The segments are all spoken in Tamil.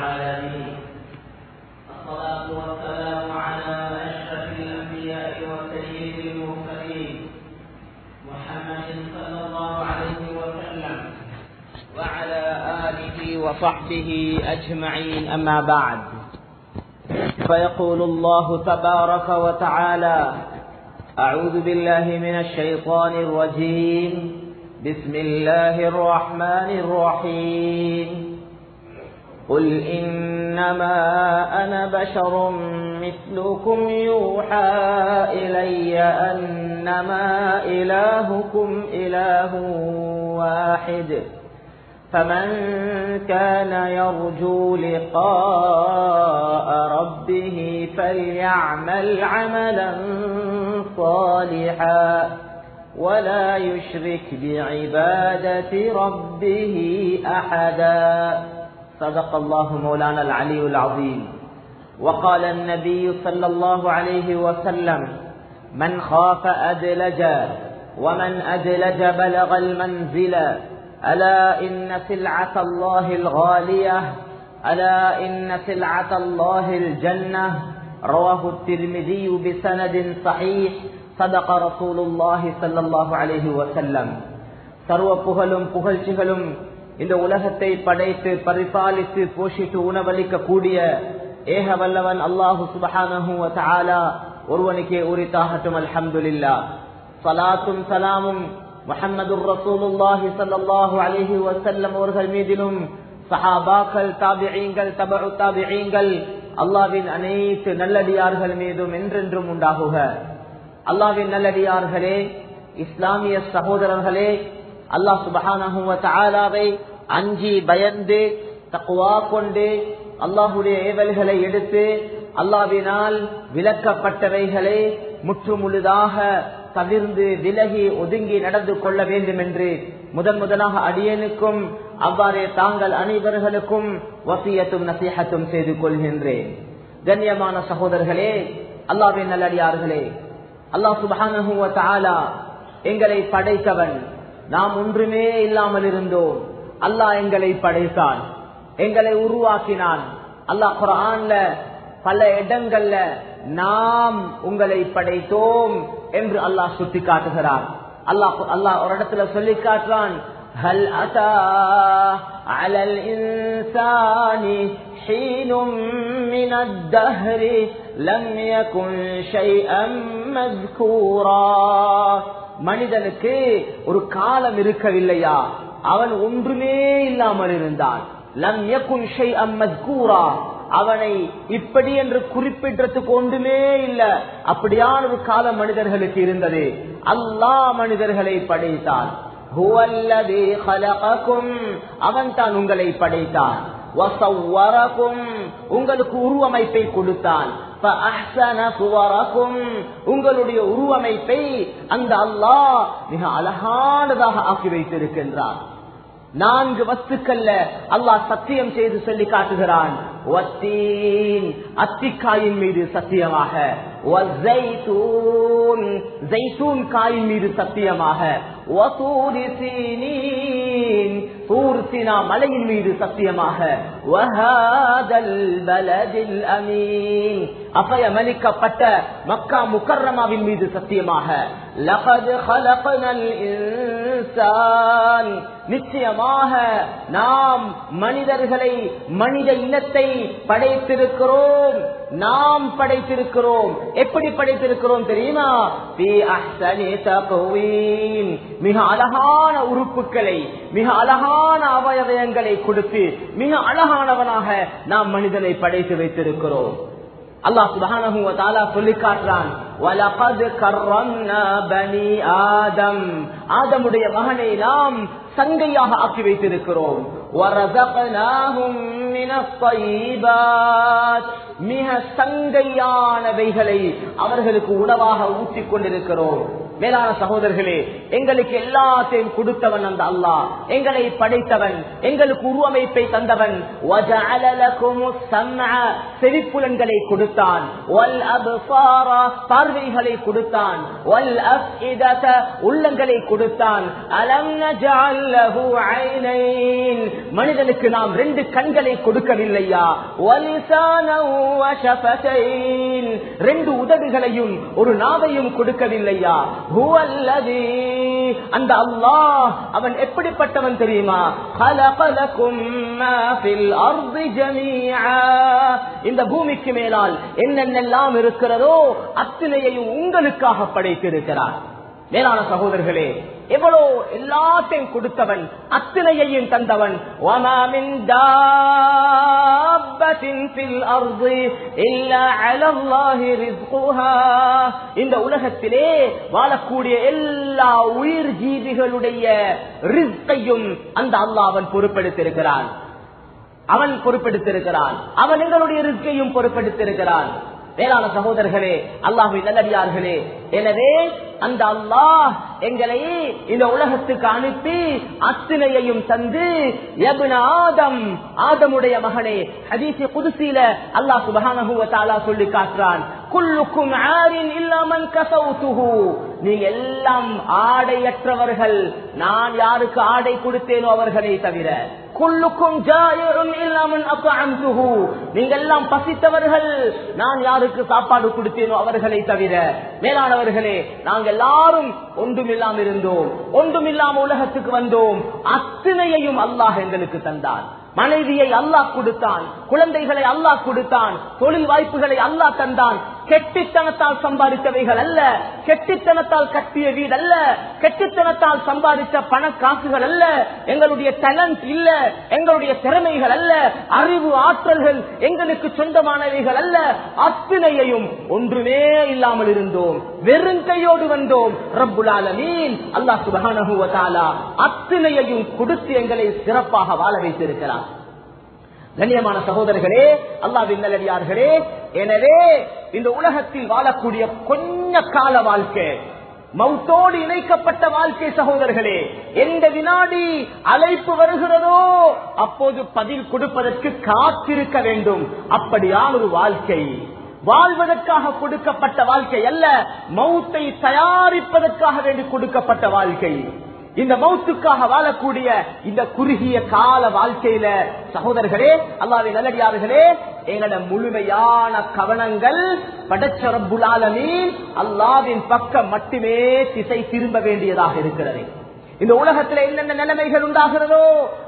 العالمين. الصلاة والسلام على أشرف الأنبياء وسيد المرسلين محمد صلى الله عليه وسلم وعلى آله وصحبه أجمعين. أما بعد فيقول الله تبارك وتعالى أعوذ بالله من الشيطان الرجيم. بسم الله الرحمن الرحيم. قل إنما أنا بشر مثلكم يوحى إلي أنما إلهكم إله واحد فمن كان يرجو لقاء ربه فليعمل عملا صالحا ولا يشرك بعبادة ربه أحدا صدق الله مولانا العلي العظيم وقال النبي صلى الله عليه وسلم من خاف أدلج ومن أدلج بلغ المنزل ألا إن سلعة الله الغالية ألا إن سلعة الله الجنة رواه الترمذي بسند صحيح صدق رسول الله صلى الله عليه وسلم சர்வ புகழும் புகழ்ச்சிகளும் இந்த உலகத்தை படைத்து பரிபாலித்து போஷித்து உணவளிக்க கூடிய ஏக வல்லவன் அல்லாஹு சுபஹானஹு வதஆலா ஒருவனுக்கே உரித்தாகட்டும் அல்ஹம்துலில்லா சலாத்தும் சலாமும் முஹம்மதுர் ரசூலுல்லாஹி ஸல்லல்லாஹு அலைஹி வஸல்லம் அவர்கள் மீதிலும் சஹாபாக்கள் தாபிஈங்கள் தபஉ தாபிஈங்கள் அல்லாஹ்வின் அனைத்து நல்லடியார்கள் மீதும் என்றென்றும் உண்டாகுக அல்லாஹ்வின் நல்லடியார்களே இஸ்லாமிய சகோதரர்களே அல்லாஹ் சுபஹானஹு வதஆலாவை அஞ்சி பயந்து தக்குவா கொண்டு அல்லாஹுடைய ஏவல்களை எடுத்து அல்லாவினால் விளக்கப்பட்டவைகளை முற்றுமுழுதாக தவிர்ந்து விலகி ஒதுங்கி நடந்து கொள்ள வேண்டும் என்று முதன் முதலாக அடியனுக்கும் அவ்வாறே தாங்கள் அனைவர்களுக்கும் வசியத்தும் நசீகத்தும் செய்து கொள்கின்றேன். கண்ணியமான சகோதரர்களே அல்லாவின் நல்லடியார்களே அல்லாஹ் சுபானு எங்களை படைத்தவன். நாம் ஒன்றுமே இல்லாமல் இருந்தோம். அல்லாஹ் எங்களை படைத்தான் எங்களை உருவாக்கினான் அல்லாஹ் குரான்ல பல இடங்கள்ல நாம் உங்களை படைத்தோம் என்று அல்லாஹ் சுட்டி காட்டுகிறான் அல்லாஹ் அல்லாஹ் ஒரு இடத்துல சொல்லி காட்டுறான் هل أتى على الإنسان حين من الدهر لم يكن شيئا مذكورا மனிதனுக்கு ஒரு காலம் இருக்கவில்லையா அவன் ஒன்றுமே இல்லாமல் இருந்தான். லம் யகுன் ஷைஅம் மஸ்கூரா அவனை இப்படி என்று குறிப்பிட்டதுக்கு ஒன்றுமே இல்ல. அப்படியான ஒரு கால மனிதர்களுக்கு இருந்தது. அல்லாஹ் மனிதர்களை படைத்தான். அவன் தான் உங்களை படைத்தான். உங்களுக்கு உருவமைப்பை கொடுத்தான். உங்களுடைய உருவமைப்பை அந்த அல்லாஹ் மிக அழகானதாக ஆக்கி வைத்திருக்கின்றான். நான்கு வஸ்துக்கள்ல அல்லாஹ் சத்தியம் செய்து சொல்லி காட்டுகிறான். அத்திக்காயின் மீது சத்தியமாக. காயின் மீது சத்தியமாக. மலையின் மீது சத்தியமாக. அபயமளிக்கப்பட்ட மக்கா முக்கர்ரமாவின் மீது சத்தியமாக. நிச்சயமாக நாம் மனிதர்களை மனித இனத்தை படைத்திருக்கிறோம். நாம் படைத்திருக்கிறோம். எப்படி படைத்திருக்கிறோம் தெரியுமா? மிக அழகான உறுப்புகளை மிக அழகான அவயவயங்களை கொடுத்து மிக அழகானவனாக நாம் மனிதனை படைத்து வைத்திருக்கிறோம். அல்லாஹ் சுபஹானஹு தாலா சொல்லி காட்டுறான் பனி ஆதம். ஆதமுடைய மகனை நாம் சங்கையாக ஆக்கி வைத்திருக்கிறோம். மிக சங்கையானவைகளை அவர்களுக்கு உணவாக ஊற்றிக் கொண்டிருக்கிறோம். மேலான சகோதரர்களே எங்களுக்கு எல்லாத்தையும் கொடுத்தவன் அந்த அல்லாஹ். எங்களை படைத்தவன் எங்களுக்கு உருவமைப்பை தந்தவன். செவிப்புலன்களை கொடுத்தான். பார்வைகளை கொடுத்தான். உள்ளங்களை கொடுத்தான். மனிதனுக்கு நாம் ரெண்டு கண்களை கொடுக்கவில்லையா? ரெண்டு உதடுகளையும் ஒரு நாவையும் கொடுக்கவில்லையா? அந்த அல்லாஹ் அவன் எப்படிப்பட்டவன் தெரியுமா? இந்த பூமிக்கு மேலால் என்னென்னெல்லாம் இருக்கிறதோ அத்தனையையும் உங்களுக்காக படைத்திருக்கிறார். மேலான சகோதரர்களே எவ்வளோ எல்லாத்தையும் கொடுத்தவன் அத்தனையையும் தந்தவன். இந்த உலகத்திலே வாழக்கூடிய எல்லா உயிர் ஜீவிகளுடைய ரிஸ்கையும் அந்த அல்லா அவன் பொறுப்பெடுத்திருக்கிறான் அவன் பொறுப்பெடுத்திருக்கிறான் அவன் எங்களுடைய ரிஸ்கையும் பொறுப்பெடுத்திருக்கிறான் வேளாண் சகோதரர்களே அல்லாஹு நல்லடியார்களே எனவே அந்த அல்லாஹ் எங்களை இந்த உலகத்துக்கு அனுப்பி அத்தனையையும் தந்து ஆதம் ஆதமுடைய மகனே ஹதீசி புதுசில அல்லாஹ் சுபஹானஹு சொல்லி காட்டுறான். குல்லுக்கும் ஆரின் இல்லாமல் கசவுத்துகு நீ எல்லாம் ஆடையற்றவர்கள். நான் யாருக்கு ஆடை கொடுத்தேனோ அவர்களை தவிர. குல்லுக்கும் நீங்க எல்லாம் பசித்தவர்கள். நான் யாருக்கு சாப்பாடு கொடுத்தேனோ அவர்களை தவிர மேலானவர்களே நாங்கள் எல்லாரும் ஒன்றுமில்லாம இருந்தோம். ஒன்றுமில்லாம உலகத்துக்கு வந்தோம். அத்தனையையும் அல்லாஹ் எங்களுக்கு தந்தான். மனைவியை அல்லாஹ் கொடுத்தான். குழந்தைகளை அல்லாஹ் கொடுத்தான். தொழில் வாய்ப்புகளை அல்லாஹ் தந்தான். கெட்டித்தனத்தால் சம்பாதித்தவைகள் அல்ல. கெட்டித்தனத்தால் கட்டிய வீடு அல்ல. கெட்டித்தனத்தால் சம்பாதித்த பண காசுகள் அல்ல. எங்களுடைய டேலண்ட் இல்ல. எங்களுடைய திறமைகள் அல்ல. அறிவு ஆற்றல்கள் எங்களுக்கு சொந்தமானவைகள் அல்ல. அத்தனையையும் ஒன்றுமே இல்லாமல் இருந்தோம். வெறுங்கையோடு வந்தோம். ரப்புல் மீன் அல்லாஹ் சுபஹானஹு வ அத்தனையையும் கொடுத்து எங்களை சிறப்பாக வாழ வைத்திருக்கிறார். கண்ணியமான சகோதரர்களே அல்லாவின் நல்லடியார்களே எனவே இந்த உலகத்தில் வாழக்கூடிய கொஞ்ச கால வாழ்க்கை மௌத்தோடு இணைக்கப்பட்ட வாழ்க்கை சகோதரர்களே எந்த வினாடி அழைப்பு வருகிறதோ அப்போது பதில் கொடுப்பதற்கு காத்திருக்க வேண்டும். அப்படியான ஒரு வாழ்க்கை வாழ்வதற்காக கொடுக்கப்பட்ட வாழ்க்கை அல்ல மௌத்தை தயாரிப்பதற்காக வேண்டி கொடுக்கப்பட்ட வாழ்க்கை. இந்த மௌத்துக்காக வாழக்கூடிய இந்த குறுகிய கால வாழ்க்கையில சகோதரர்களே அல்லாவின் நல்லடியார்களே எங்களோட முழுமையான கவனங்கள் படைச்ச அல்லாவின் பக்கம் மட்டுமே திசை திரும்ப வேண்டியதாக இருக்கிறது. இந்த உலகத்துல என்னென்ன நிலைமைகள் உண்டாகிறதோ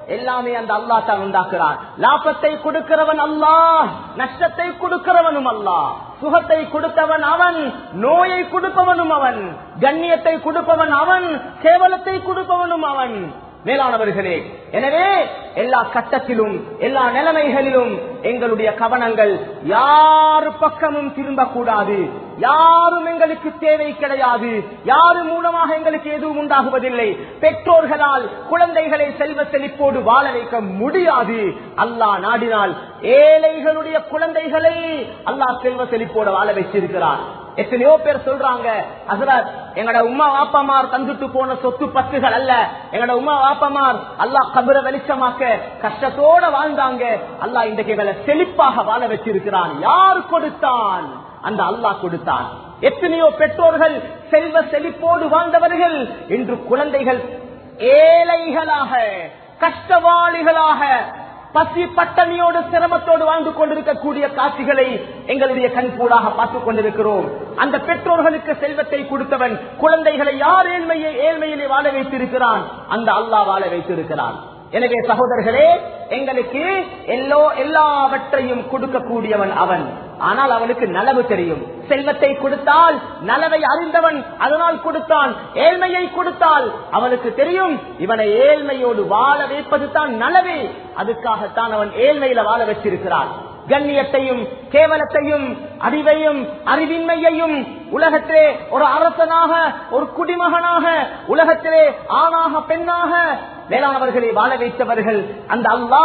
எல்லாமே அந்த அல்லா தான் உண்டாக்குறான். லாபத்தை கொடுக்கிறவன் அல்லா நஷ்டத்தை கொடுக்கிறவனும் அல்லா சுகத்தை கொடுத்தவன் அவன் நோயை கொடுப்பவனும் அவன் கண்ணியத்தை கொடுப்பவன் அவன் கேவலத்தை கொடுப்பவனும் அவன். மேலானவர்களே எனவே எல்லா கட்டத்திலும் எல்லா நிலைமைகளிலும் எங்களுடைய கவனங்கள் யாரு பக்கமும் திரும்பக்கூடாது. யாரும் எங்களுக்கு தேவை கிடையாது. யாரு மூலமாக எங்களுக்கு எதுவும் உண்டாகுவதில்லை. பெற்றோர்களால் குழந்தைகளை செல்வ செழிப்போடு வாழ வைக்க முடியாது. அல்லாஹ் நாடினால் ஏழைகளுடைய குழந்தைகளை அல்லாஹ் செல்வ செழிப்போடு வாழ வைத்திருக்கிறார். எத்தனையோ பேர் சொல்றாங்க அசரத் எங்கட உமா வாப்பமார் தந்துட்டு போன சொத்து பத்துகள் அல்ல. எங்கட உமா வாப்பமார் அல்லாஹ் கபர வெளிச்சமாக்க கஷ்டத்தோட வாழ்ந்தாங்க. அல்லாஹ் இன்றைக்கு எங்களை செழிப்பாக வாழ வச்சிருக்கிறான். யார் கொடுத்தான்? அந்த அல்லாஹ் கொடுத்தான். எத்தனையோ பெற்றோர்கள் செல்வ செழிப்போடு வாழ்ந்தவர்கள். இன்று குழந்தைகள் ஏழைகளாக கஷ்டவாளிகளாக பசி பட்டணியோடு சிரமத்தோடு வாழ்ந்து கொண்டிருக்கக்கூடிய காட்சிகளை எங்களுடைய கண்கூடாக பார்த்துக் கொண்டிருக்கிறோம். அந்த பெற்றோர்களுக்கு செல்வத்தை கொடுத்தவன் குழந்தைகளை யார் ஏழ்மையை ஏழ்மையிலே வாழ வைத்திருக்கிறான்? அந்த அல்லாஹ் வாழ வைத்திருக்கிறான். எனவே சகோதரர்களே எங்களுக்கு எல்லோ எல்லாவற்றையும் கொடுக்கக்கூடியவன் அவன். ஆனால் அவனுக்கு நலவு தெரியும். செல்வத்தை கொடுத்தால் நலவை அறிந்தவன் அதனால் கொடுத்தான். ஏழ்மையை கொடுத்தால் அவனுக்கு தெரியும். இவனை ஏழ்மையோடு வாழ வைப்பது தான் நலவே. அதுக்காகத்தான் அவன் ஏழ்மையில வாழ வச்சிருக்கிறான். கண்ணியத்தையும் கேவலத்தையும் அறிவையும் அறிவின்மையையும் உலகத்திலே ஒரு அரசனாக ஒரு குடிமகனாக உலகத்திலே ஆணாக பெண்ணாக வேளாணவர்களை வாழ வைத்தவர்கள் அந்த அல்லா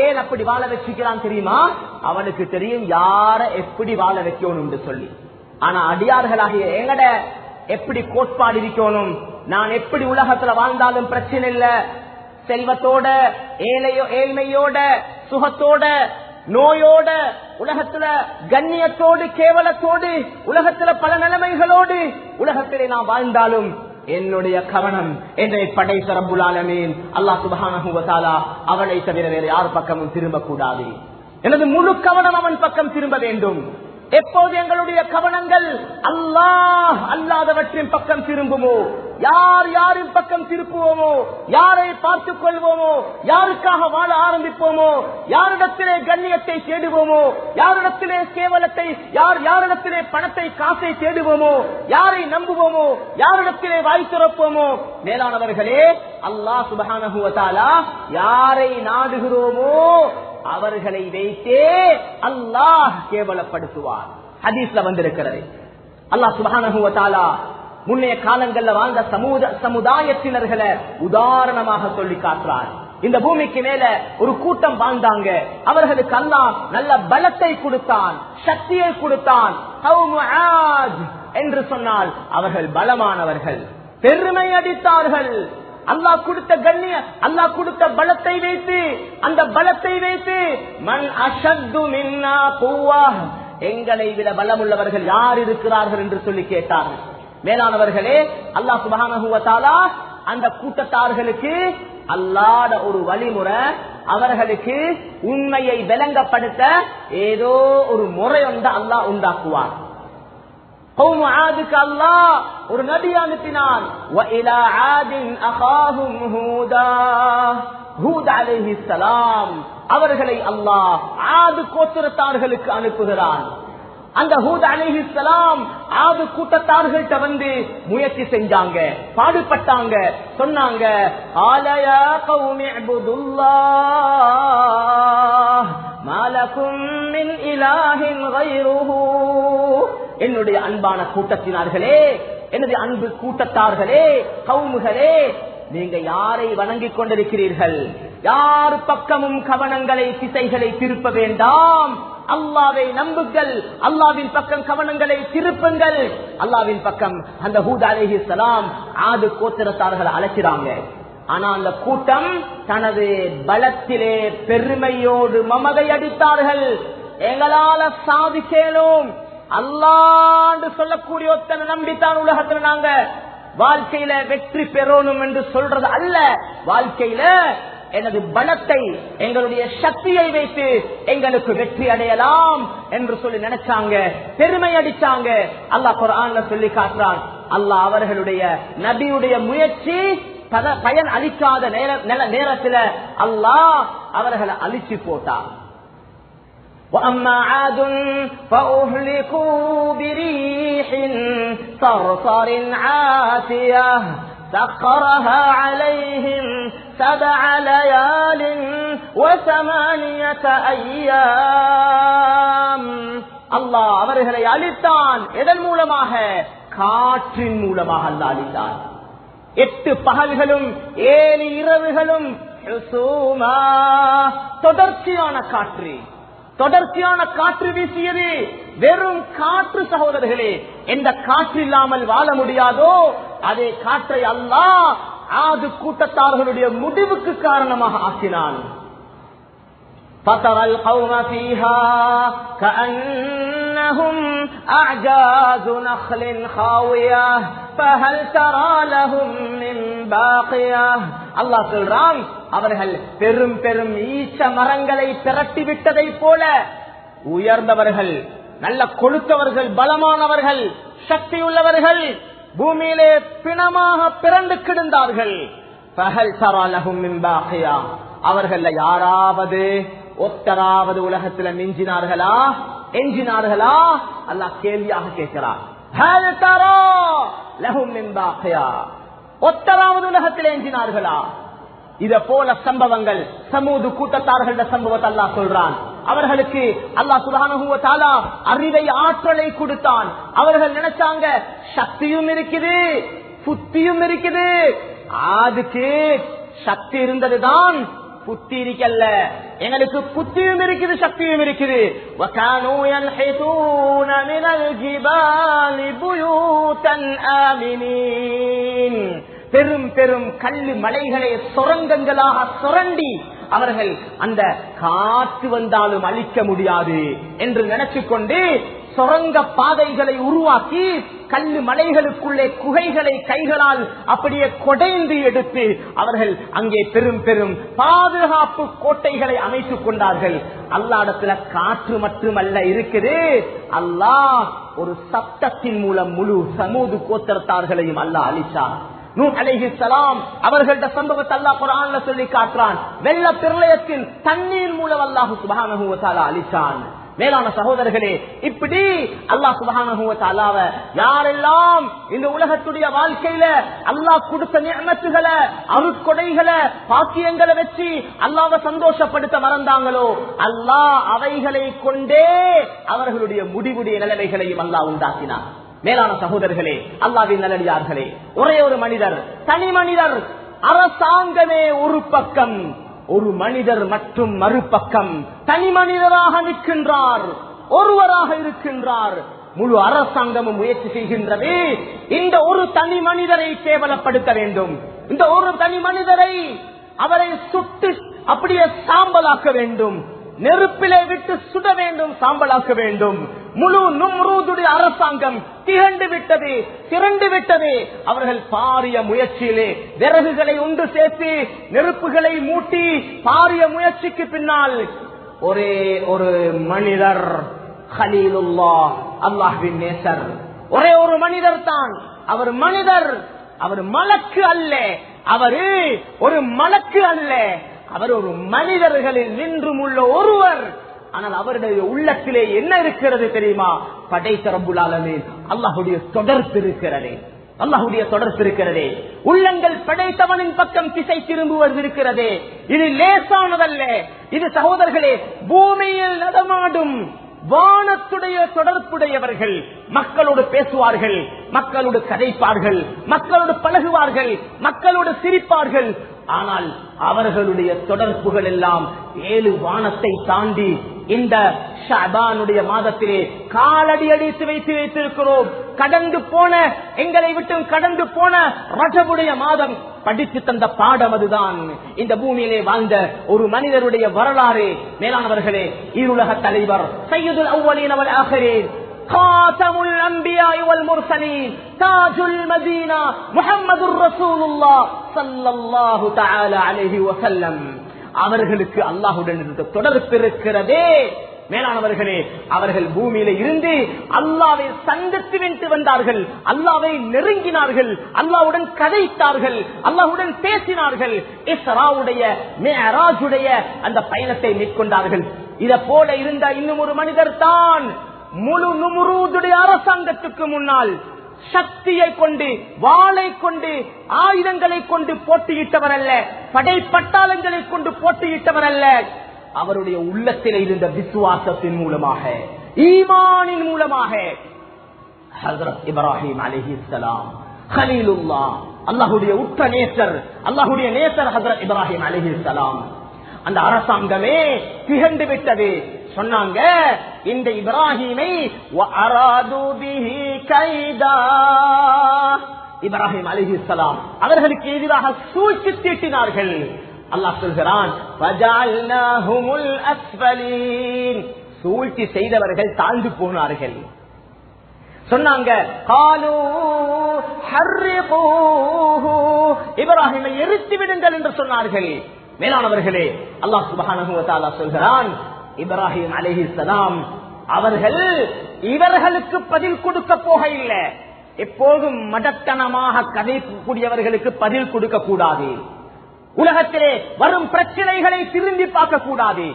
ஏன் அப்படி வாழ வச்சுக்கிறான் தெரியுமா? அவனுக்கு தெரியும் யார எப்படி வாழ வைக்கணும் சொல்லி. ஆனா அடியார்களாகிய எங்கட எப்படி கோட்பாடு இருக்கணும் நான் எப்படி உலகத்துல வாழ்ந்தாலும் பிரச்சனை இல்ல. செல்வத்தோட ஏழையோ ஏழ்மையோட சுகத்தோட நோயோட உலகத்துல கண்ணியத்தோடு கேவலத்தோடு உலகத்துல பல நிலைமைகளோடு உலகத்திலே நான் வாழ்ந்தாலும் என்னுடைய கவனம் என்னை படைத்த ரப்புல் அல்லா அல்லாஹ் அவனை தவிர வேறு யார் பக்கமும் திரும்ப கூடாது எனது முழு கவனம் அவன் பக்கம் திரும்ப வேண்டும். எப்போது எங்களுடைய கவனங்கள் அல்லாஹ் அல்லாதவற்றின் பக்கம் திரும்புமோ? யார் யாரின் பக்கம் திருப்புவோமோ? யாரை பார்த்துக் கொள்வோமோ? யாருக்காக வாழ ஆரம்பிப்போமோ? யாரிடத்திலே கண்ணியத்தை தேடுவோமோ? யாரிடத்திலே கேவலத்தை யார் யாரிடத்திலே பணத்தை காசை தேடுவோமோ? யாரை நம்புவோமோ? யாரிடத்திலே வாய் திறப்போமோ? மேலானவர்களே அல்லாஹ் சுபகான யாரை நாடுகிறோமோ அவர்களை வைத்தே அல்லாஹ் கேவலப்படுத்துவார். ஹதீஸ்ல வந்திருக்கிறது. அல்லாஹ் சுபஹானஹு முன்னைய காலங்கள்ல வாழ்ந்த சமூக சமுதாயத்தினர்களை உதாரணமாக சொல்லி காட்டுறார். இந்த பூமிக்கு மேல ஒரு கூட்டம் வாழ்ந்தாங்க. அவர்களுக்கு அல்லா நல்ல பலத்தை கொடுத்தான் சக்தியை கொடுத்தான். என்று சொன்னால் அவர்கள் பலமானவர்கள். பெருமை அடித்தார்கள். அல்லாஹ் கொடுத்த கண்ணிய அல்லாஹ் கொடுத்த பலத்தை வைத்து அந்த பலத்தை வைத்து மண் அசத்து மின்னா பூவா எங்களை விட பலமுள்ளவர்கள் யார் இருக்கிறார்கள் என்று சொல்லி கேட்டார்கள். மேலானவர்களே அல்லாஹ் சுபானகுவத்தாலா அந்த கூட்டத்தார்களுக்கு அல்லாத ஒரு வழிமுறை அவர்களுக்கு உண்மையை விளங்கப்படுத்த ஏதோ ஒரு முறை ஒன்று அல்லாஹ் உண்டாக்குவார் ஒரு நபி அனுப்பினான். அவர்களை அல்லாஹ் ஆது கோத்திரத்தார்களுக்கு அனுப்புகிறான். அந்த ஹூத் அலிஹிஸ்லாம் ஆது கூட்டத்தார்கள்ட்ட வந்து முயற்சி செஞ்சாங்க பாடுபட்டாங்க சொன்னாங்க ஆலயா கவுமே என்னுடைய அன்பான கூட்டத்தினார்களே எனது அன்பு கூட்டத்தார்களே கவுமுகளே நீங்க யாரை வணங்கிக் கொண்டிருக்கிறீர்கள்? யார் பக்கமும் கவனங்களை திசைகளை திருப்ப வேண்டாம். அல்லாவை நம்புங்கள். அல்லாவின் பக்கம் கவனங்களை திருப்புங்கள். அல்லாவின் பக்கம் அந்த ஹூத் அலேஹி சலாம் ஆது கோத்திரத்தார்கள் அழைக்கிறாங்க. ஆனா அந்த கூட்டம் தனது பலத்திலே பெருமையோடு மமதை அடித்தார்கள். எங்களால சாதிக்கலும் அல்லாண்டு சொல்லக்கூடிய ஒத்தனை நம்பித்தான் உலகத்துல நாங்க. வாழ்க்கையில வெற்றி பெறணும் என்று சொல்றது அல்ல. வாழ்க்கையில எனது பலத்தை எங்களுடைய சக்தியை வைத்து எங்களுக்கு வெற்றி அடையலாம் என்று சொல்லி நினைச்சாங்க. பெருமை அடிச்சாங்க. அல்லாஹ் குரான்ல சொல்லி காட்டுறான். அல்லாஹ் அவர்களுடைய நபியுடைய முயற்சி பயன் அளிக்காத நேர நில- நேரத்துல அல்லாஹ் அவர்களை அழிச்சு போட்டார் وأما عاد فأهلكوا بريح صرصر عاتية سخرها عليهم سبع ليال وثمانية أيام அல்லாஹ் அவர்களை அழித்தான் எதன் மூலமாக காற்றின் மூலமாக அல்லாஹ் அழித்தான் எட்டு பகல்களும் ஏழு இரவுகளும் தொடர்ச்சியான காற்று. தொடர்ச்சியான காற்று வீசியது வெறும் காற்று சகோதரர்களே. எந்த காற்று இல்லாமல் வாழ முடியாதோ அதே காற்றை அல்லா ஆது கூட்டத்தார்களுடைய முடிவுக்கு காரணமாக ஆக்கினான். فترى القوم فيها كأنهم أعجاز نخل خاوية فهل ترى لهم من باقية அல்லாஹ் சொல்றான் அவர்கள் பெரும் பெரும் ஈச்ச மரங்களை திரட்டி விட்டதை போல உயர்ந்தவர்கள் நல்ல கொழுத்தவர்கள் பலமானவர்கள் சக்தி உள்ளவர்கள் பூமியிலே பிணமாக பிறந்து கிடந்தார்கள் பகல் சராலகும் மின்பாகையா அவர்கள யாராவது ஒத்தராவது உலகத்துல மிஞ்சினார்களா எஞ்சினார்களா அல்லாஹ் கேள்வியாக கேட்கிறார். ஹல் தரா லஹும் ஒத்தராவது உலகத்தில் எஞ்சினார்களா இத போல சம்பவங்கள் சமூது கூட்டத்தார்கள சம்பவத்தை அல்லா சொல்றான். அவர்களுக்கு அல்லாஹ் சுபானுவ தாலா அறிவை ஆற்றலை கொடுத்தான். அவர்கள் நினைச்சாங்க சக்தியும் இருக்குது புத்தியும் இருக்குது. அதுக்கு சக்தி இருந்ததுதான் புத்தி இருக்கல்ல. எங்களுக்கு புத்தியும் இருக்குது சக்தியும் இருக்குது. பெரும் பெரும் கல்லு மலைகளை சுரங்கங்களாக சுரண்டி அவர்கள் அந்த காத்து வந்தாலும் அழிக்க முடியாது என்று நினைச்சு கொண்டு சுரங்க பாதைகளை உருவாக்கி கல்லு மலைகளுக்குள்ளே குகைகளை கைகளால் அப்படியே கொடைந்து எடுத்து அவர்கள் அங்கே பெரும் பெரும் பாதுகாப்பு கோட்டைகளை அமைத்துக் கொண்டார்கள். அல்லாடத்துல காற்று மட்டுமல்ல இருக்குது. அல்லாஹ் ஒரு சப்தத்தின் மூலம் முழு சமூது கோத்திரத்தார்களையும் அல்லாஹ் அழிச்சார் நூ அலைஹிஸ்ஸலாம் அவர்கள்ட சம்பவத்தை அல்லா குரான்ல சொல்லி காட்டுறான். வெள்ள பிரளயத்தில் தண்ணீர் மூலம் அல்லாஹு சுப்ஹானஹு அழிச்சான். மேலான சகோதரர்களே இப்படி அல்லாஹ் சுப்ஹானஹு யாரெல்லாம் இந்த உலகத்துடைய வாழ்க்கையில அல்லாஹ் கொடுத்த நியமத்துகளை அருட்கொடைகளை பாக்கியங்களை வச்சு அல்லாவ சந்தோஷப்படுத்த மறந்தாங்களோ அல்லாஹ் அவைகளை கொண்டே அவர்களுடைய முடிவுடைய நிலைமைகளையும் அல்லாஹ் உண்டாக்கினார் மேலான சகோதரர்களே அல்லாவின் நல்லடியார்களே ஒரே ஒரு மனிதர் தனி மனிதர் அரசாங்கமே ஒரு பக்கம். ஒரு மனிதர் மற்றும் மறுபக்கம் தனி மனிதராக நிற்கின்றார் ஒருவராக இருக்கின்றார். முழு அரசாங்கமும் முயற்சி செய்கின்றது இந்த ஒரு தனி மனிதரை கேவலப்படுத்த வேண்டும். இந்த ஒரு தனி மனிதரை அவரை சுட்டு அப்படியே சாம்பலாக்க வேண்டும். நெருப்பிலே விட்டு சுட வேண்டும் சாம்பலாக்க வேண்டும். முழு நும்ரூதுடைய அரசாங்கம் திகண்டு விட்டது திரண்டு விட்டது. அவர்கள் பாரிய முயற்சியிலே விறகுகளை ஒன்று சேர்த்து நெருப்புகளை மூட்டி பாரிய முயற்சிக்கு பின்னால் ஒரே ஒரு மனிதர் ஹலீலுல்லா அல்லாஹ்வின் நேசர். ஒரே ஒரு மனிதர் தான். அவர் மனிதர். அவர் மலக்கு அல்ல. அவரு ஒரு மலக்கு அல்ல. அவர் ஒரு மனிதர்களில் நின்றும் உள்ள ஒருவர். ஆனால் அவருடைய உள்ளத்திலே என்ன இருக்கிறது தெரியுமா? படைத்த ரப்புலாலமே அல்லாஹுடைய தொடர்பு இருக்கிறது. அல்லாஹுடைய தொடர்பு இருக்கிறதே. உள்ளங்கள் படைத்தவனின் பக்கம் திசை திரும்புவது இருக்கிறதே. இது லேசானதல்ல. இது சகோதரர்களே பூமியில் நடமாடும் வானத்துடைய தொடர்புடையவர்கள். மக்களோடு பேசுவார்கள் மக்களோடு கதைப்பார்கள் மக்களோடு பழகுவார்கள் மக்களோடு சிரிப்பார்கள். ஆனால் அவர்களுடைய தொடர்புகள் எல்லாம் ஏழு வானத்தை தாண்டி இந்த ஷாபானுடைய மாதத்திலே காலடி அடித்து வைத்து வைத்திருக்கிறோம் கடந்து போன எங்களை விட்டு கடந்து போன ரஜபுடைய மாதம் படித்து தந்த பாடம் அதுதான் இந்த பூமியிலே வாழ்ந்த ஒரு மனிதருடைய வரலாறு மேலானவர்களே ஈருலக தலைவர் சையதுல் அவ்வளீன் அவள் ஆகிறேன் خاتم الأنبياء والمرسلين تاج المدينة محمد رسول الله صلى الله تعالى عليه وسلم அவர்களுக்கு அல்லாஹுடன் இருந்த தொடர்பு இருக்கிறதே. மேலானவர்களே அவர்கள் பூமியில இருந்து அல்லாவை சந்தித்து வென்று வந்தார்கள். அல்லாவை நெருங்கினார்கள். அல்லாவுடன் கதைத்தார்கள். அல்லாவுடன் பேசினார்கள். இஸ்ராவுடைய மேராஜுடைய அந்த பயணத்தை மேற்கொண்டார்கள். இத போல இருந்த இன்னும் ஒரு மனிதர் தான். முழு நுமுருடைய அரசாங்கத்துக்கு முன்னால் சக்தியை கொண்டு வாளை கொண்டு ஆயுதங்களை கொண்டு போட்டியிட்டவர் அல்ல படை பட்டாளங்களை கொண்டு போட்டியிட்டவர் அல்ல அவருடைய உள்ளத்தில் இருந்த விசுவாசத்தின் மூலமாக ஈமானின் மூலமாக ஹசரத் இப்ராஹிம் அலிஹிஸ்லாம் ஹலீலுல்லா அல்லாஹுடைய உற்ற நேசர் அல்லாஹுடைய நேசர் ஹசரத் இப்ராஹிம் அலிஹிஸ்லாம் அந்த அரசாங்கமே திகண்டு விட்டது. சொன்னாங்க இந்த இப்ராஹிமை இப்ராஹிம் அலிஹிஸ்லாம் அவர்களுக்கு எதிராக சூழ்ச்சி தீட்டினார்கள். அல்லாஹ் சொல்கிறான் சூழ்ச்சி செய்தவர்கள் தாழ்ந்து போனார்கள். சொன்னாங்க இப்ராஹிமை எரித்து விடுங்கள் என்று சொன்னார்கள். மேலானவர்களே அல்லாஹ் சுபான சொல்கிறான் இப்ராஹிம் அலஹி சலாம் அவர்கள் இவர்களுக்கு பதில் கொடுக்க போக இல்லை எப்போதும் மடத்தனமாக கதைக்கூடியவர்களுக்கு பதில் கொடுக்க கூடாது. உலகத்திலே வரும் பிரச்சனைகளை திரும்பி பார்க்க கூடாது.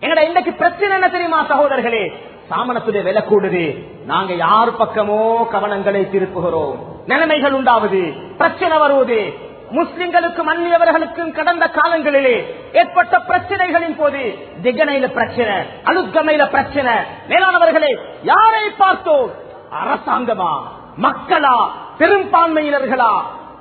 என்னடா இன்னைக்கு பிரச்சனை என்ன தெரியுமா சகோதரர்களே? சாமனத்துடைய விலை கூடுது. நாங்க யார் பக்கமோ கவனங்களை திருப்புகிறோம். நிலைமைகள் உண்டாவது. பிரச்சனை வருவது. முஸ்லிம்களுக்கும் அந்நியவர்களுக்கும் கடந்த காலங்களிலே ஏற்பட்ட பிரச்சனைகளின் போது திகனையில பிரச்சனை அழுக்கமையில பிரச்சனை. மேலானவர்களே யாரை பார்த்தோம்? அரசாங்கமா? மக்களா? பெரும்பான்மையினர்களா?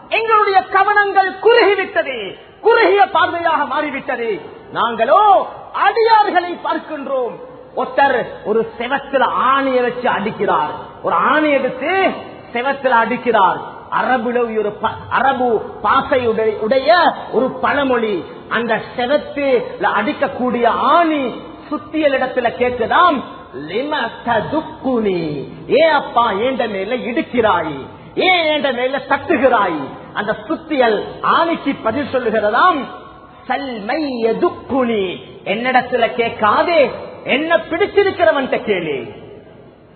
எங்களுடைய கவனங்கள் குறுகிவிட்டது குறுகிய பார்வையாக மாறிவிட்டது. நாங்களோ அடியார்களை பார்க்கின்றோம். ஒருத்தர் ஒரு செவத்துல ஆணையை வச்சு அடிக்கிறார். ஒரு ஆணையை எடுத்து செவத்துல அடிக்கிறார். அரபுல ஒரு ப- அரபு பாசையுடைய உடைய ஒரு பழமொழி. அந்த செவத்துல அடிக்கக்கூடிய ஆணி சுத்தியல் இடத்துல கேட்குதாம் ஏ அப்பா ஏண்ட மேல இடுக்கிறாய்? ஏன் ஏண்ட மேல தட்டுகிறாய்? அந்த சுத்தியல் ஆணிக்கு பதில் சொல்லுகிறதாம் சல்மை எதுக்குனி என்னிடத்துல கேட்காதே. என்ன பிடிச்சிருக்கிறவன் கேளு.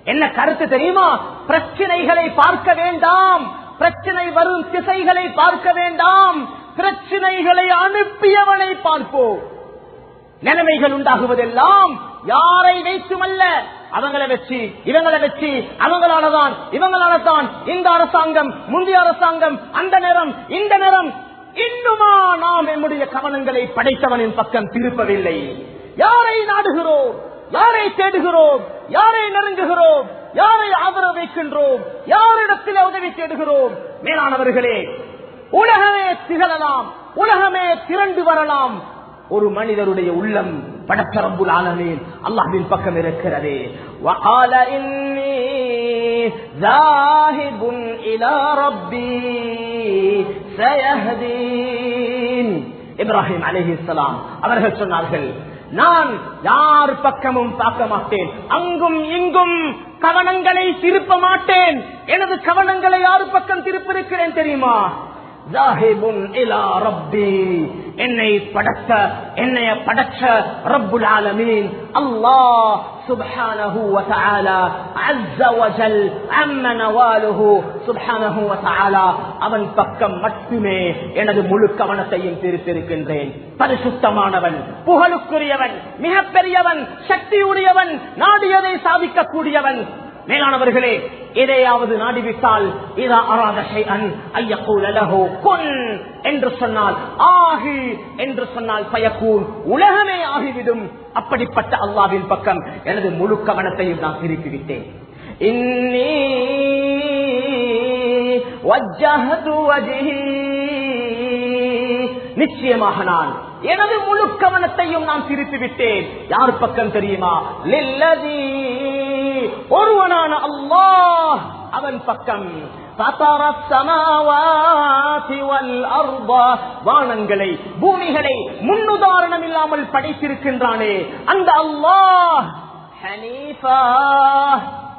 என்ன கருத்து தெரியுமா? பிரச்சனைகளை பார்க்க வேண்டாம். பிரச்சனை வரும் திசைகளை பார்க்க வேண்டாம். பிரச்சனைகளை அனுப்பியவனை பார்ப்போம். நிலைமைகள் உண்டாகுவதெல்லாம் யாரை வைத்துமல்ல? அவங்களை வச்சு இவங்களை வச்சு அவங்களாலதான் இவங்களாலதான் இந்த அரசாங்கம் முந்தைய அரசாங்கம் அந்த நேரம் இந்த நேரம் இன்னுமா நாம் நம்முடைய கவனங்களை படைத்தவனின் பக்கம் திருப்பவில்லை. யாரை நாடுகிறோம்? யாரை தேடுகிறோம்? யாரை நெருங்குகிறோம்? யாரை ஆதரவு வைக்கின்றோம்? யாரிடத்தில் உதவி தேடுகிறோம்? மேலானவர்களே உலகமே திகழலாம். உலகமே திரண்டு வரலாம். ஒரு மனிதருடைய உள்ளம் படத்தரம்புல் ஆலமே அல்லாஹின் பக்கம் இருக்கிறது. இப்ராஹிம் அலேஹிஸ்லாம் அவர்கள் சொன்னார்கள் நான் யார் பக்கமும் பார்க்க மாட்டேன். அங்கும் இங்கும் கவனங்களை திருப்ப மாட்டேன். எனது கவனங்களை யாரு பக்கம் திருப்பிருக்கிறேன் தெரியுமா? என்னை படைத்த என்னை படைச்ச ரப்புல் ஆலமீன். அல்லாஹ் سبحانه وتعالى عز وجل வ نواله سبحانه وتعالى அவன் பக்கம் மட்டுமே எனது முழு கவனத்தையும் திருத்திருக்கின்றேன். பரிசுத்தமானவன் புகழுக்குரியவன் மிகப்பெரியவன் சக்தியுடையவன் நாடியதை சாதிக்கக்கூடியவன் மேலானவர்களே எதையாவது நாடிவிட்டால் இதா என்று சொன்னால் ஆகி என்று சொன்னால் பயக்கூன் உலகமே ஆகிவிடும். அப்படிப்பட்ட அல்லாவின் பக்கம் எனது முழு கவனத்தையும் நான் திருப்பிவிட்டேன். இன்னி நிச்சயமாக நான் எனது முழு கவனத்தையும் நான் திருப்பிவிட்டேன். யார் பக்கம் தெரியுமா? லில்லதீ ஒருவனான அல்லாஹ் அவன் பக்கம். வானங்களை பூமிகளை முன்னுதாரணம் இல்லாமல் படைத்திருக்கின்றானே. அந்த அல்லாஹ்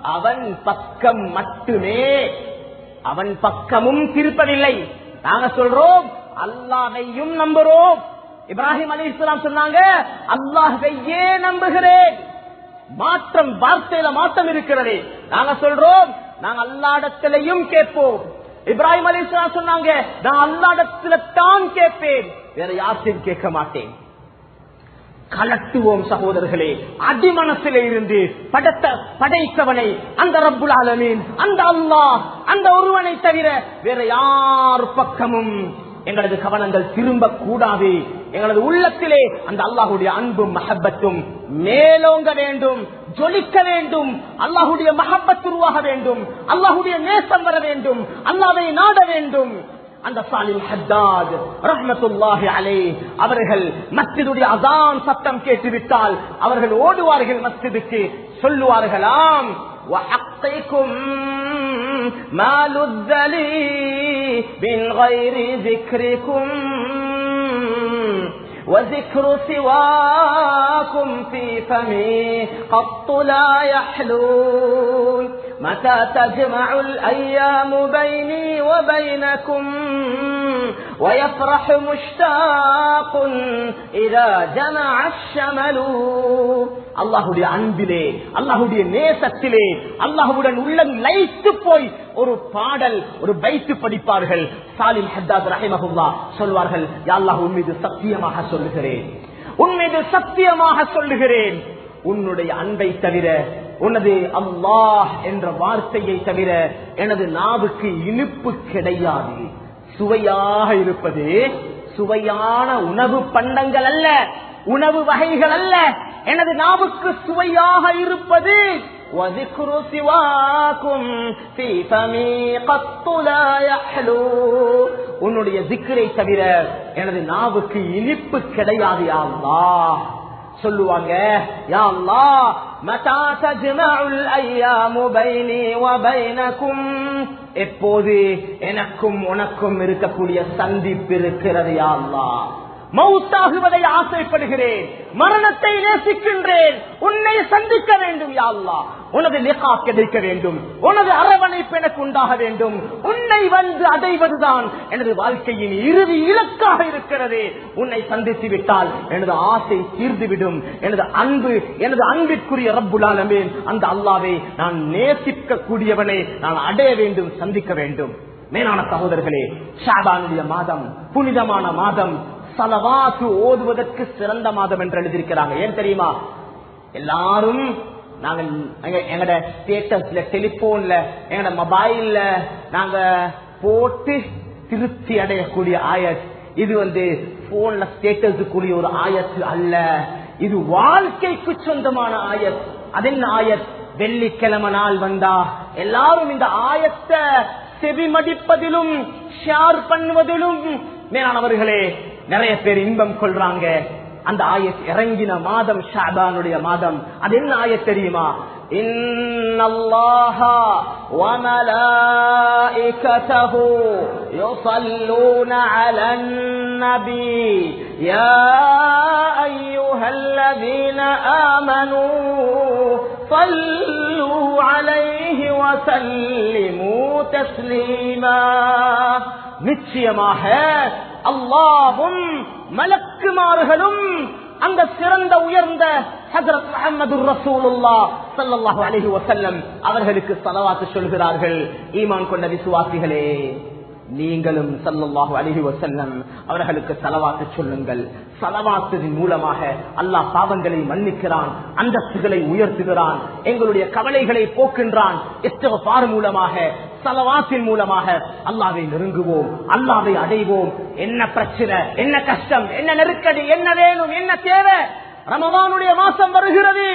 அவன் பக்கம் மட்டுமே. அவன் பக்கமும் திருப்பதில்லை நாங்க சொல்றோம் அல்லாஹையும் நம்புறோம். இப்ராஹிம் அலி இஸ்லாம் சொன்னாங்க அல்லாஹையே நம்புகிறேன். மாற்றம் வார்த்தையில மாற்றம் இருக்கிறது. நாங்க சொல்றோம் நாங்க அல்லாடத்திலையும் கேட்போம். இப்ராஹிம் அலி சொன்னாங்க நான் அல்லாடத்துல தான் கேட்பேன். வேற யார்த்தையும் கேட்க மாட்டேன். கலட்டுவோம் சகோதரர்களே அடிமனசிலே இருந்து படைத்த படைத்தவனை அந்த ரப்புல் ஆலமீன் அந்த அல்லாஹ் அந்த ஒருவனை தவிர வேற யார் பக்கமும் எங்களது கவனங்கள் திரும்ப கூடாது எங்களது உள்ளத்திலே அந்த அல்லாஹுடைய அன்பும் மஹப்பத்தும் மேலோங்க வேண்டும் ஜொலிக்க வேண்டும் அல்லாஹுடைய மஹப்பத் உருவாக வேண்டும் அல்லாஹுடைய நேசம் வர வேண்டும் அல்லாவை நாட வேண்டும் அந்த சாலில் ஹத்தாத் ரஹ்மத்துல்லாஹி அலை அவர்கள் மஸ்ஜிதுடைய அதான் சத்தம் கேட்டுவிட்டால் அவர்கள் ஓடுவார்கள் மஸ்ஜிதுக்கு சொல்லுவார்களாம் وحقكم ما لذ لي من غير ذكركم وذكر سواكم في فمي قط لا يحلون متى تجمع الأيام بيني وبينكم ويفرح مشتاق إذا جمع الشمل அல்லாஹுடைய அன்பிலே அல்லாஹுடைய நேசத்திலே அல்லாஹுடன் உள்ளம் லைத்து போய் ஒரு பாடல் ஒரு பைத்து படிப்பார்கள் சாலில் ஹத்தாத் ரஹிமஹுல்லா சொல்வார்கள் யா அல்லாஹ் உன் மீது சத்தியமாக சொல்லுகிறேன் உன் மீது சத்தியமாக சொல்லுகிறேன் உன்னுடைய அன்பை தவிர உனது அல்லாஹ் என்ற வார்த்தையை தவிர எனது நாவுக்கு இனிப்பு கிடையாது சுவையாக இருப்பது சுவையான உணவு பண்டங்கள் அல்ல உணவு வகைகள் அல்ல எனது நாவுக்கு சுவையாக இருப்பது وذكر سواكم في فمي قط لا يحلو உன்னுடைய திக்கரை தவிர எனது நாவுக்கு இனிப்பு கிடையாது யா அல்லாஹ் சொல்லுவாங்க யா எப்போது எனக்கும் உனக்கும் இருக்கக்கூடிய சந்திப்பு இருக்கிறது யாழ்லா மவுத்தாகுவதை ஆசைப்படுகிறேன் மரணத்தை நேசிக்கின்றேன் உன்னை சந்திக்க வேண்டும் யா உனது லிகா கிடைக்க வேண்டும். உனது அரவணைப்பு எனக்கு உண்டாக வேண்டும். உன்னை வந்து அடைவதுதான் எனது வாழ்க்கையின் இறுதி இலக்காக இருக்கிறது. உன்னை சந்தித்து விட்டால் எனது ஆசை தீர்ந்துவிடும். எனது அன்பு எனது அன்பிற்குரிய ரப்புலாலமே அந்த அல்லாவை நான் நேசிக்க கூடியவனை நான் அடைய வேண்டும் சந்திக்க வேண்டும். மேலான சகோதரர்களே ஷாபானுடைய மாதம் புனிதமான மாதம். சலவாத்து ஓதுவதற்கு சிறந்த மாதம் என்று எழுதியிருக்கிறாங்க. ஏன் தெரியுமா? எல்லாரும் நாங்கள் எங்கட ஸ்டேட்டஸ்ல டெலிபோன்ல எங்கட மொபைல்ல நாங்க போட்டு திருப்தி அடையக்கூடிய ஆயத். இது வந்து போன்ல ஸ்டேட்டஸுக்குரிய ஒரு ஆயத்து அல்ல. இது வாழ்க்கைக்கு சொந்தமான ஆயத். அதென்ன ஆயத்? வெள்ளிக்கிழமை நாள் வந்தா எல்லாரும் இந்த ஆயத்தை செவிமடிப்பதிலும் ஷேர் பண்ணுவதிலும். மேலானவர்களே நிறைய பேர் இன்பம் கொள்றாங்க. அந்த ஆயத் இறங்கின மாதம் ஷாபானுடைய மாதம் அது என்ன ஆயத் தெரியுமா إن الله وملائكته يصلون على النبي يا أيها الذين آمنوا صلوا عليه وسلموا تسليما நிச்சயமாக அல்லாவும் மலக்குமார்களும் அந்த சிறந்த உயர்ந்த ஹஜரத் முஹம்மது ரசூலுல்லா ஸல்லல்லாஹு அலஹி வசல்லம் அவர்களுக்கு தலவாசு சொல்கிறார்கள். ஈமான் கொண்ட விசுவாசிகளே நீங்களும் ஸல்லல்லாஹு அலைஹி வசல்லம் அவர்களுக்கு ஸலவாத்து சொல்லுங்கள். ஸலவாத்தின் மூலமாக அல்லாஹ் பாவங்களை மன்னிக்கிறான் அந்தஸ்துகளை உயர்த்துகிறான் எங்களுடைய கவலைகளை போக்கின்றான். இஸ்திக்ஃபார் மூலமாக சலவாத்தின் மூலமாக அல்லாவை நெருங்குவோம் அல்லாவை அடைவோம். என்ன பிரச்சனை என்ன கஷ்டம் என்ன நெருக்கடி என்ன வேணும் என்ன தேவை? ரமவானுடைய மாசம் வருகிறது.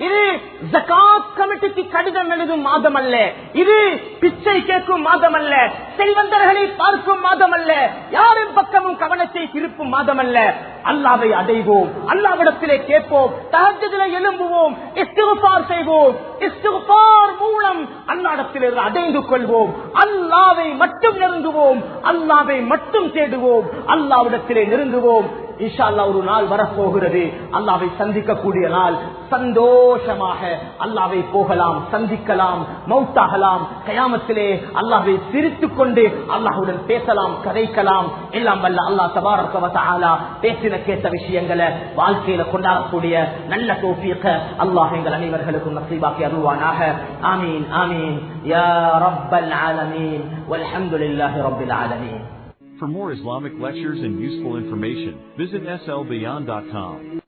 இது ஜகாத் கமிட்டிக்கு கடிதம் எழுதும் மாதம் அல்ல இது பிச்சை கேட்கும் மாதம் அல்ல செல்வந்தர்களை பார்க்கும் மாதம் அல்ல யாரின் பக்கமும் கவனத்தை திருப்பும் மாதம் அல்ல அல்லாவை அடைவோம். அல்லாவிடத்திலே கேட்போம். தகஜத்திலே எழும்புவோம். இஸ்திகுபார் செய்வோம். இஸ்திகுபார் மூலம் அல்லாடத்திலே அடைந்து கொள்வோம். அல்லாவை மட்டும் நெருங்குவோம். அல்லாவை மட்டும் தேடுவோம். அல்லாவிடத்திலே நெருங்குவோம். இஷா அல்லாஹ் ஒரு நாள் வரப்போகிறது. அல்லாவை சந்திக்கக்கூடிய நாள். சந்தோஷமாக அல்லாவை போகலாம் சந்திக்கலாம் மௌத்தாகலாம். கயாமத்திலே அல்லாவை சிரித்துக் கொண்டு அல்லாஹுடன் பேசலாம் கதைக்கலாம். எல்லாம் வல்ல அல்லாஹ் தபாரா பேசின கேட்ட விஷயங்களை வாழ்க்கையில கொண்டாடக்கூடிய நல்ல தோப்பியக்க அல்லாஹ் எங்கள் அனைவர்களுக்கும் நசீபாக்கி அருள்வானாக. ஆமீன் ஆமீன். يا رب العالمين والحمد لله رب العالمين For more Islamic lectures and useful information, visit slbeyond.com.